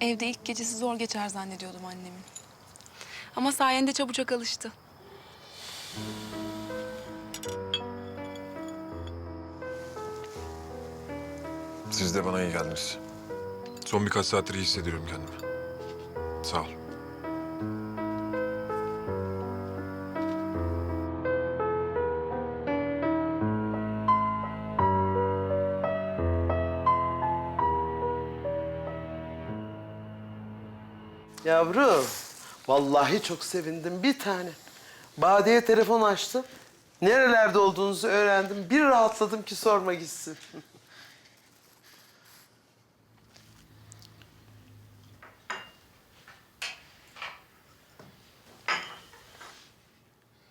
Evde ilk gecesi zor geçer zannediyordum annemin. Ama sayende çabucak alıştı. Siz de bana iyi geldiniz. Son birkaç saattir iyi hissediyorum kendimi. Sağ ol. Yavrum, vallahi çok sevindim bir tane. Bade'ye telefon açtım. Nerelerde olduğunuzu öğrendim. Bir rahatladım ki sorma gitsin.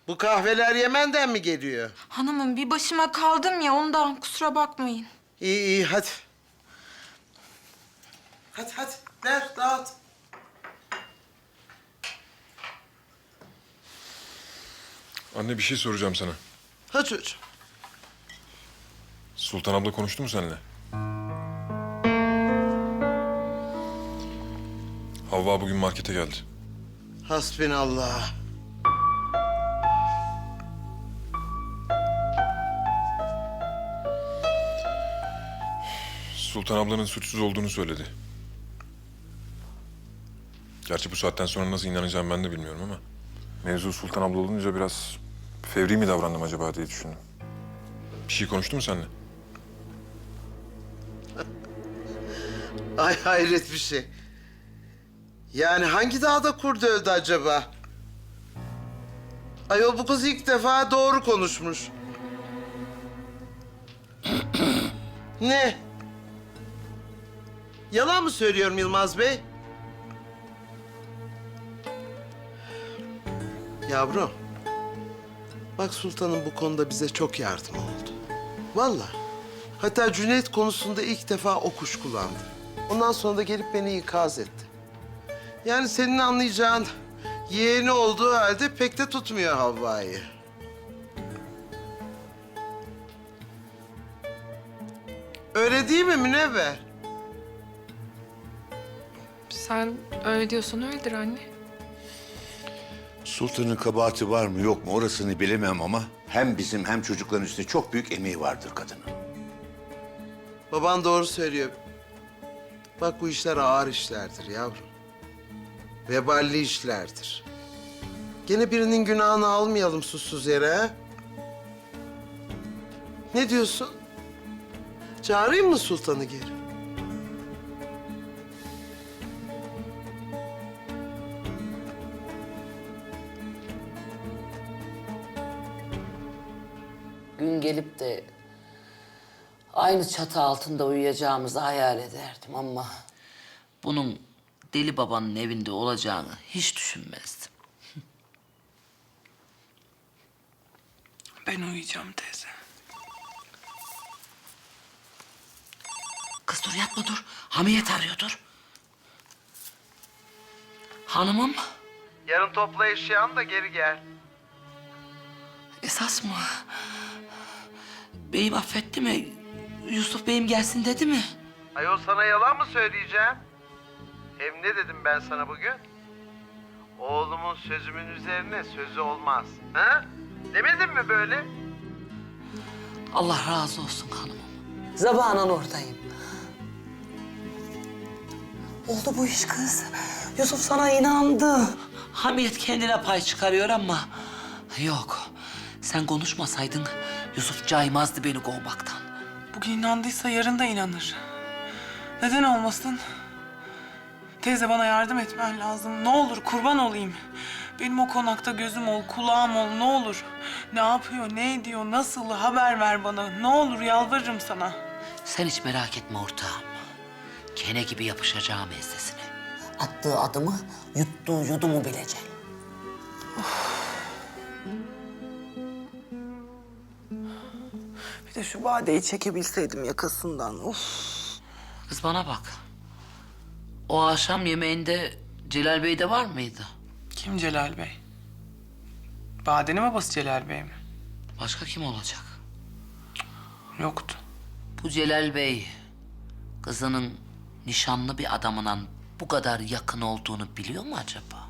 Bu kahveler Yemen'den mi geliyor? Hanımım bir başıma kaldım ya ondan kusura bakmayın. İyi iyi hadi. Hadi hadi ver dağıt. Anne bir şey soracağım sana. Ha çocuğum. Sultan abla konuştu mu seninle? Havva bugün markete geldi. Hasbinallah. Sultan ablanın suçsuz olduğunu söyledi. Gerçi bu saatten sonra nasıl inanacağım ben de bilmiyorum ama... Mevzu Sultan abla olunca biraz fevri mi davrandım acaba diye düşündüm. Bir şey konuştu mu seninle? Ay hayret bir şey. Yani hangi dağda kurdu öldü acaba? Ayol bu kız ilk defa doğru konuşmuş. ne? Yalan mı söylüyorum Yılmaz Bey? Yavrum. Bak sultanım bu konuda bize çok yardım oldu. Vallahi. Hatta Cüneyt konusunda ilk defa o kuş kullandı. Ondan sonra da gelip beni ikaz etti. Yani senin anlayacağın yeğeni olduğu halde pek de tutmuyor Havva'yı. Öyle değil mi Münevver? Sen öyle diyorsan öyledir anne. Sultanın kabahati var mı yok mu orasını bilemem ama hem bizim hem çocukların üstünde çok büyük emeği vardır kadının. Baban doğru söylüyor. Bak bu işler ağır işlerdir yavrum. Veballi işlerdir. Gene birinin günahını almayalım susuz yere? Ne diyorsun? Çağırayım mı sultanı geri? Gün gelip de aynı çatı altında uyuyacağımızı hayal ederdim ama bunun deli babanın evinde olacağını hiç düşünmezdim. Ben uyuyacağım teyze. Kız dur yatma dur. Hamiyet arıyordur. Hanımım Yarın topla eşyanı da geri gel. Esas mı? Beyim affetti mi? Yusuf beyim gelsin dedi mi? Ayol sana yalan mı söyleyeceğim? Hem ne dedim ben sana bugün? Oğlumun sözümün üzerine sözü olmaz. Ha? Demedim mi böyle? Allah razı olsun hanımım. Zabanan oradayım. Oldu bu iş kız. Yusuf sana inandı. Hamiyet kendine pay çıkarıyor ama... Yok. Sen konuşmasaydın Yusuf caymazdı beni kovmaktan. Bugün inandıysa yarın da inanır. Neden olmasın? Teyze bana yardım etmen lazım. Ne olur kurban olayım. Benim o konakta gözüm ol, kulağım ol ne olur. Ne yapıyor, ne ediyor, nasıl haber ver bana. Ne olur yalvarırım sana. Sen hiç merak etme ortağım. Kene gibi yapışacağım ensesine. Attığı adımı yuttuğu yudumu bilecek. De şu badeyi çekebilseydim yakasından. Of. Kız bana bak. O akşam yemeğinde Celal Bey de var mıydı? Kim Celal Bey? Badenin babası Celal Bey mi? Başka kim olacak? Yoktu. Bu Celal Bey kızının nişanlı bir adamla bu kadar yakın olduğunu biliyor mu acaba?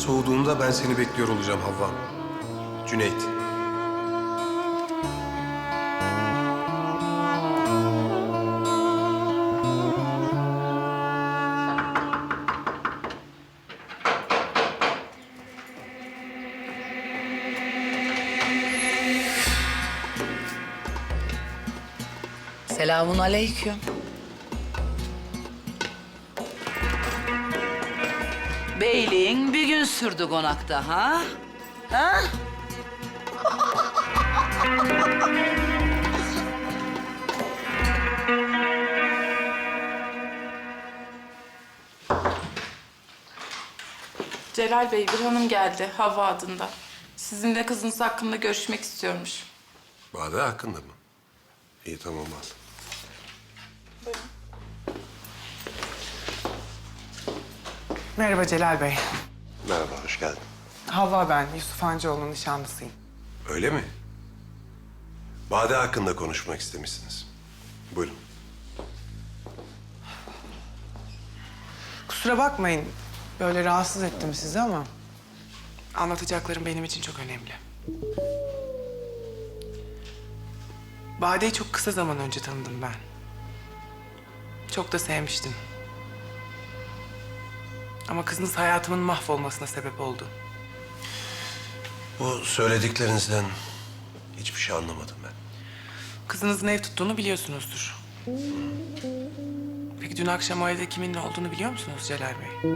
Soğuduğunda ben seni bekliyor olacağım Havva. Cüneyt. Selamun aleyküm. Sürdü konakta ha? Ha? Celal Bey, bir hanım geldi Havva adında. Sizinle kızınız hakkında görüşmek istiyormuş. Bade hakkında mı? İyi tamam al. Merhaba Celal Bey. Merhaba, hoş geldin. Havva ben, Yusuf Hancıoğlu'nun nişanlısıyım. Öyle mi? Bade hakkında konuşmak istemişsiniz. Buyurun. Kusura bakmayın, böyle rahatsız ettim sizi ama... Anlatacaklarım benim için çok önemli. Bade'yi çok kısa zaman önce tanıdım ben. Çok da sevmiştim. Ama kızınız hayatımın mahvolmasına sebep oldu. Bu söylediklerinizden hiçbir şey anlamadım ben. Kızınızın ev tuttuğunu biliyorsunuzdur. Peki dün akşam o evde kiminle olduğunu biliyor musunuz Celal Bey?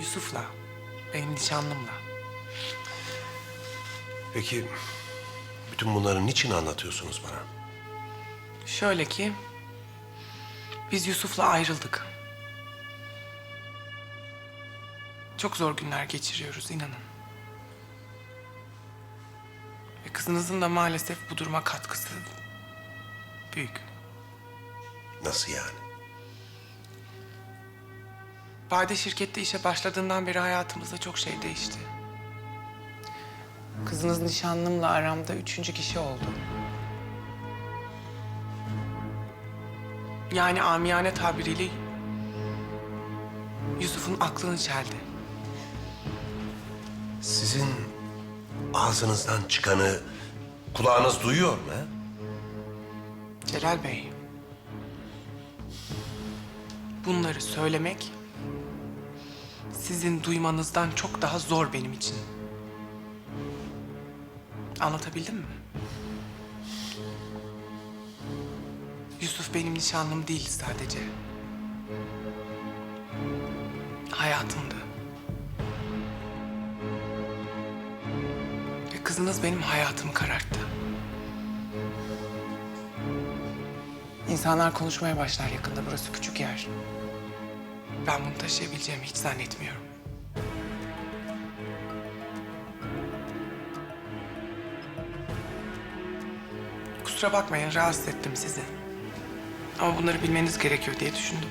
Yusuf'la, benim nişanlımla. Peki bütün bunları niçin anlatıyorsunuz bana? Şöyle ki, biz Yusuf'la ayrıldık. Çok zor günler geçiriyoruz inanın. Ve kızınızın da maalesef bu duruma katkısı büyük. Nasıl yani? Bade şirkette işe başladığından beri hayatımızda çok şey değişti. Kızınız nişanlımla aramda üçüncü kişi oldu. Yani amiyane tabiriyle Yusuf'un aklını çeldi. Sizin ağzınızdan çıkanı kulağınız duyuyor mu? he? Celal Bey. Bunları söylemek sizin duymanızdan çok daha zor benim için. Anlatabildim mi? Yusuf benim nişanlım değil sadece. Hayatımdı. Kızınız benim hayatımı kararttı. İnsanlar konuşmaya başlar yakında. Burası küçük yer. Ben bunu taşıyabileceğimi hiç zannetmiyorum. Kusura bakmayın, rahatsız ettim sizi. Ama bunları bilmeniz gerekiyor diye düşündüm.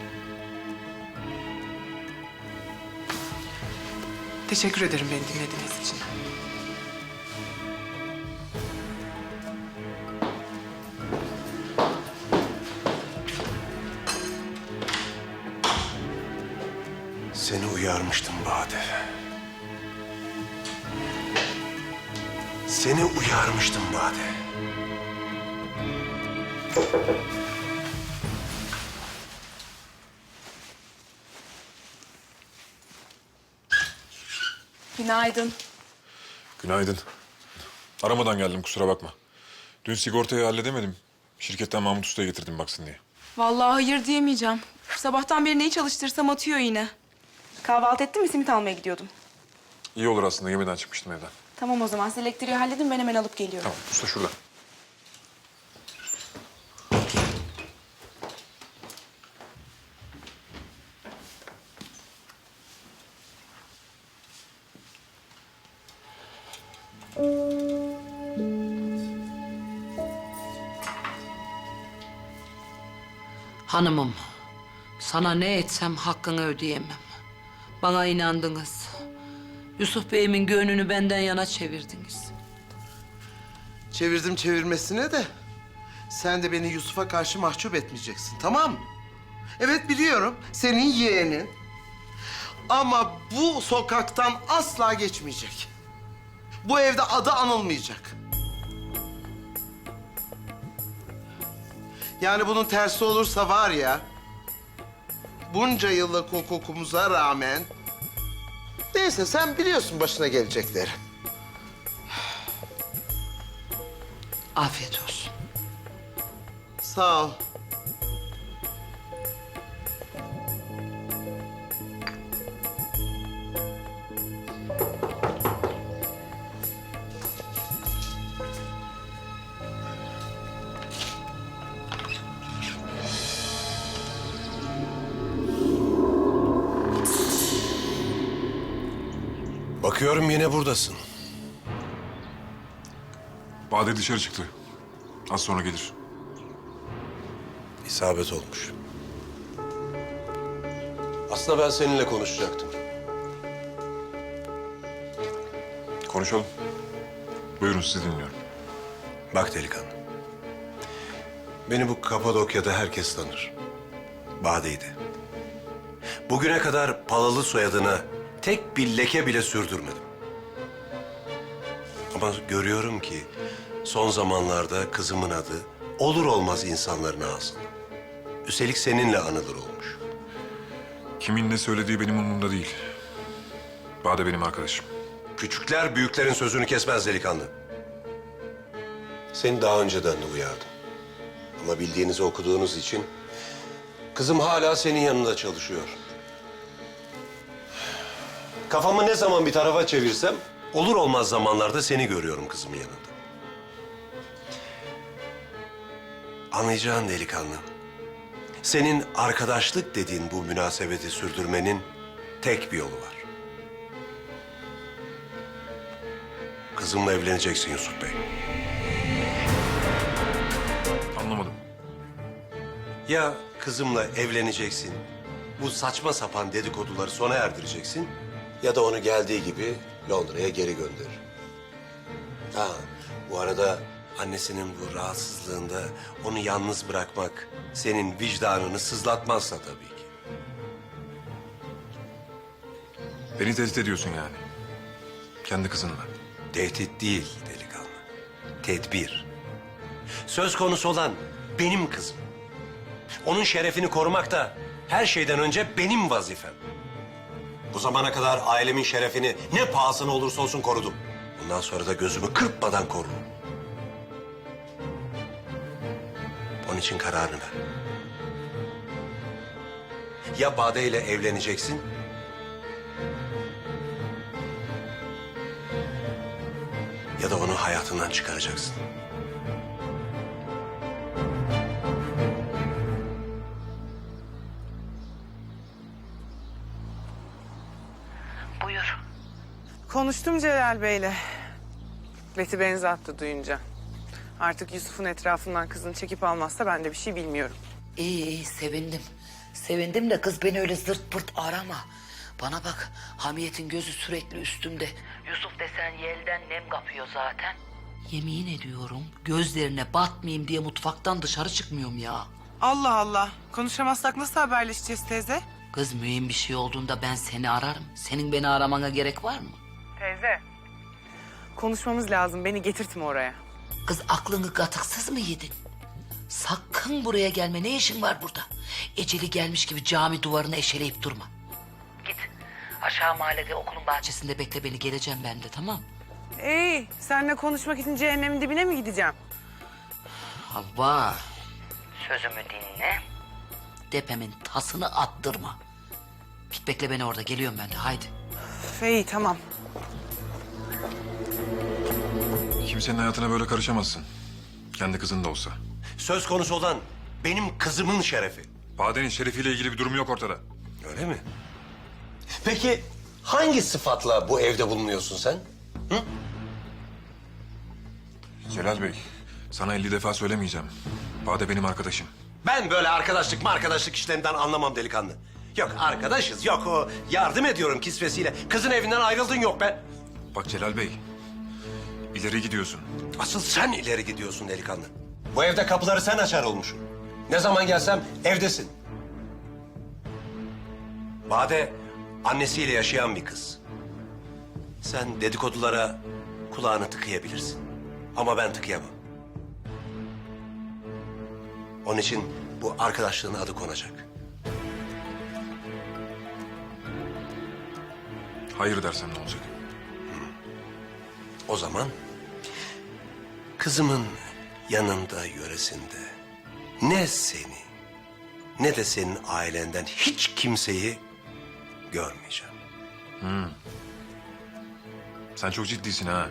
Teşekkür ederim beni dinlediğiniz için. Uyarmıştım Bade. Seni uyarmıştım Bade. Günaydın. Günaydın. Aramadan geldim kusura bakma. Dün sigortayı halledemedim. Şirketten Mahmut Usta'ya getirdim baksın diye. Vallahi hayır diyemeyeceğim. Sabahtan beri neyi çalıştırsam atıyor yine. Kahvaltı ettin mi? Simit almaya gidiyordum. İyi olur aslında. Yemeden çıkmıştım evden. Tamam o zaman. Siz elektriği halledin. Ben hemen alıp geliyorum. Tamam. Usta şurada. Hanımım, sana ne etsem hakkını ödeyemem. Bana inandınız. Yusuf Bey'imin gönlünü benden yana çevirdiniz. Çevirdim çevirmesine de sen de beni Yusuf'a karşı mahcup etmeyeceksin tamam mı? Evet biliyorum senin yeğenin. Ama bu sokaktan asla geçmeyecek. Bu evde adı anılmayacak. Yani bunun tersi olursa var ya... ...bunca yıllık hukukumuza rağmen... Neyse sen biliyorsun başına gelecekleri. Afiyet olsun. Sağ ol. Bakıyorum yine buradasın. Bade dışarı çıktı. Az sonra gelir. İsabet olmuş. Aslında ben seninle konuşacaktım. Konuşalım. Buyurun sizi dinliyorum. Bak delikanlı. Beni bu Kapadokya'da herkes tanır. Bade'ydi. Bugüne kadar Palalı soyadına tek bir leke bile sürdürmedim. Ama görüyorum ki son zamanlarda kızımın adı olur olmaz insanların ağzında. Üstelik seninle anılır olmuş. Kimin ne söylediği benim umurumda değil. Bade benim arkadaşım. Küçükler büyüklerin sözünü kesmez delikanlı. Seni daha önceden de uyardım. Ama bildiğinizi okuduğunuz için kızım hala senin yanında çalışıyor. Kafamı ne zaman bir tarafa çevirsem olur olmaz zamanlarda seni görüyorum kızımın yanında. Anlayacağın delikanlı. Senin arkadaşlık dediğin bu münasebeti sürdürmenin tek bir yolu var. Kızımla evleneceksin Yusuf Bey. Anlamadım. Ya kızımla evleneceksin, bu saçma sapan dedikoduları sona erdireceksin... ...ya da onu geldiği gibi Londra'ya geri gönder. Ha, bu arada annesinin bu rahatsızlığında onu yalnız bırakmak... ...senin vicdanını sızlatmazsa tabii ki. Beni tehdit ediyorsun yani. Kendi kızınla. Tehdit değil delikanlı, tedbir. Söz konusu olan benim kızım. Onun şerefini korumak da her şeyden önce benim vazifem. Bu zamana kadar ailemin şerefini ne pahasına olursa olsun korudum. Bundan sonra da gözümü kırpmadan korurum. Onun için kararını ver. Ya Bade ile evleneceksin ya da onu hayatından çıkaracaksın. Konuştum Celal Bey'le. Beti benzi attı duyunca. Artık Yusuf'un etrafından kızını çekip almazsa ben de bir şey bilmiyorum. İyi iyi sevindim. Sevindim de kız beni öyle zırt pırt arama. Bana bak hamiyetin gözü sürekli üstümde. Yusuf desen yelden nem kapıyor zaten. Yemin ediyorum gözlerine batmayayım diye mutfaktan dışarı çıkmıyorum ya. Allah Allah. Konuşamazsak nasıl haberleşeceğiz teyze? Kız mühim bir şey olduğunda ben seni ararım. Senin beni aramana gerek var mı? Teyze. Konuşmamız lazım. Beni getirtme oraya. Kız aklını katıksız mı yedin? Sakın buraya gelme. Ne işin var burada? Eceli gelmiş gibi cami duvarını eşeleyip durma. Git. Aşağı mahallede okulun bahçesinde bekle beni. Geleceğim ben de tamam İyi. Seninle konuşmak için cehennemin dibine mi gideceğim? Havva. Sözümü dinle. Depemin tasını attırma. Git bekle beni orada. Geliyorum ben de. Haydi. Üf, İyi tamam. Kimsenin hayatına böyle karışamazsın. Kendi kızın da olsa. Söz konusu olan benim kızımın şerefi. Bade'nin şerefiyle ilgili bir durum yok ortada. Öyle mi? Peki hangi sıfatla bu evde bulunuyorsun sen? Celal Bey, sana 50 defa söylemeyeceğim. Bade benim arkadaşım. Ben böyle arkadaşlık arkadaşlık işlerinden anlamam delikanlı. Yok arkadaşız, yok o yardım ediyorum kisvesiyle. Kızın evinden ayrıldın yok be. Bak Celal Bey, ileri gidiyorsun. Asıl sen ileri gidiyorsun delikanlı. Bu evde kapıları sen açar olmuşsun. Ne zaman gelsem evdesin. Bade annesiyle yaşayan bir kız. Sen dedikodulara kulağını tıkayabilirsin. Ama ben tıkayamam. Onun için bu arkadaşlığın adı konacak. Hayır dersem ne olacak? O zaman kızımın yanında yöresinde ne seni ne de senin ailenden hiç kimseyi görmeyeceğim. Sen çok ciddisin ha.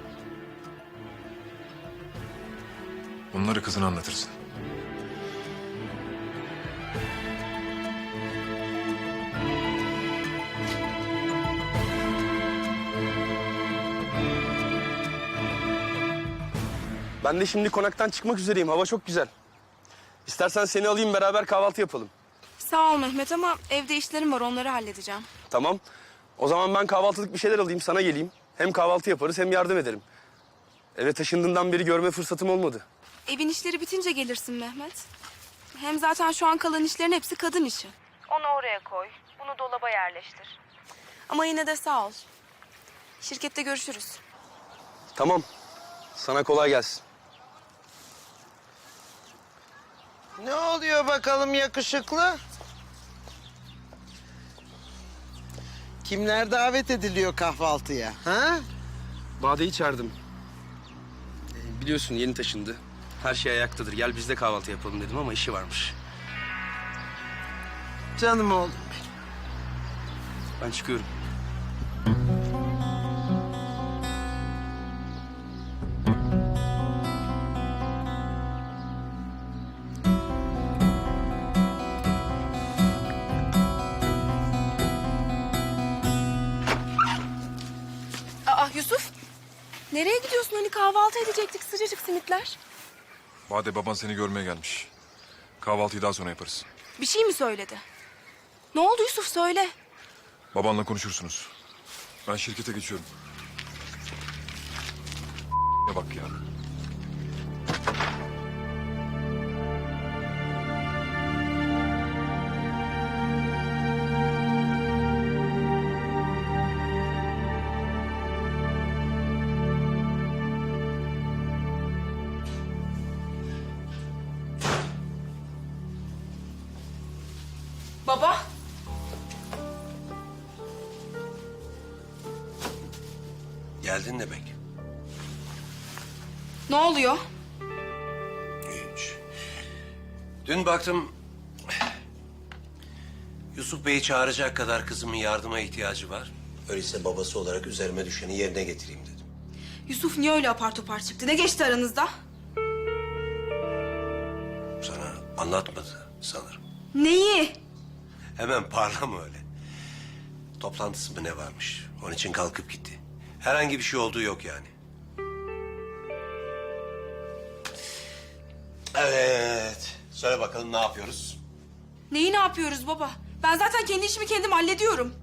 Bunları kızına anlatırsın. Ben de şimdi konaktan çıkmak üzereyim. Hava çok güzel. İstersen seni alayım beraber kahvaltı yapalım. Sağ ol Mehmet ama evde işlerim var onları halledeceğim. Tamam. O zaman ben kahvaltılık bir şeyler alayım sana geleyim. Hem kahvaltı yaparız hem yardım ederim. Eve taşındığından beri görme fırsatım olmadı. Evin işleri bitince gelirsin Mehmet. Hem zaten şu an kalan işlerin hepsi kadın işi. Onu oraya koy, bunu dolaba yerleştir. Ama yine de sağ ol. Şirkette görüşürüz. Tamam. Sana kolay gelsin. Ne oluyor bakalım yakışıklı? Kimler davet ediliyor kahvaltıya? Ha? Bade'yi çağırdım. Ee, biliyorsun yeni taşındı. Her şey ayaktadır. Gel biz de kahvaltı yapalım dedim ama işi varmış. Canım oğlum. Ben çıkıyorum. Nereye gidiyorsun? Hani kahvaltı edecektik sıcacık simitler. Bade baban seni görmeye gelmiş. Kahvaltıyı daha sonra yaparız. Bir şey mi söyledi? Ne oldu Yusuf söyle. Babanla konuşursunuz. Ben şirkete geçiyorum. Ne bak ya. Baba. Geldin demek. Ne oluyor? Hiç. Dün baktım... Yusuf Bey'i çağıracak kadar kızımın yardıma ihtiyacı var. Öyleyse babası olarak üzerime düşeni yerine getireyim dedim. Yusuf niye öyle apar topar çıktı? Ne geçti aranızda? Sana anlatmadı sanırım. Neyi? Hemen parlama öyle. Toplantısı mı ne varmış? Onun için kalkıp gitti. Herhangi bir şey olduğu yok yani. Evet. Söyle bakalım ne yapıyoruz? Neyi ne yapıyoruz baba? Ben zaten kendi işimi kendim hallediyorum.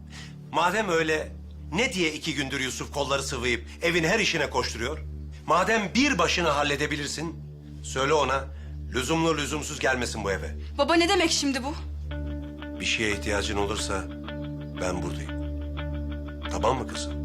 Madem öyle ne diye iki gündür Yusuf kolları sıvayıp evin her işine koşturuyor? Madem bir başına halledebilirsin, söyle ona lüzumlu lüzumsuz gelmesin bu eve. Baba ne demek şimdi bu? Bir şeye ihtiyacın olursa ben buradayım. Tamam mı kızım?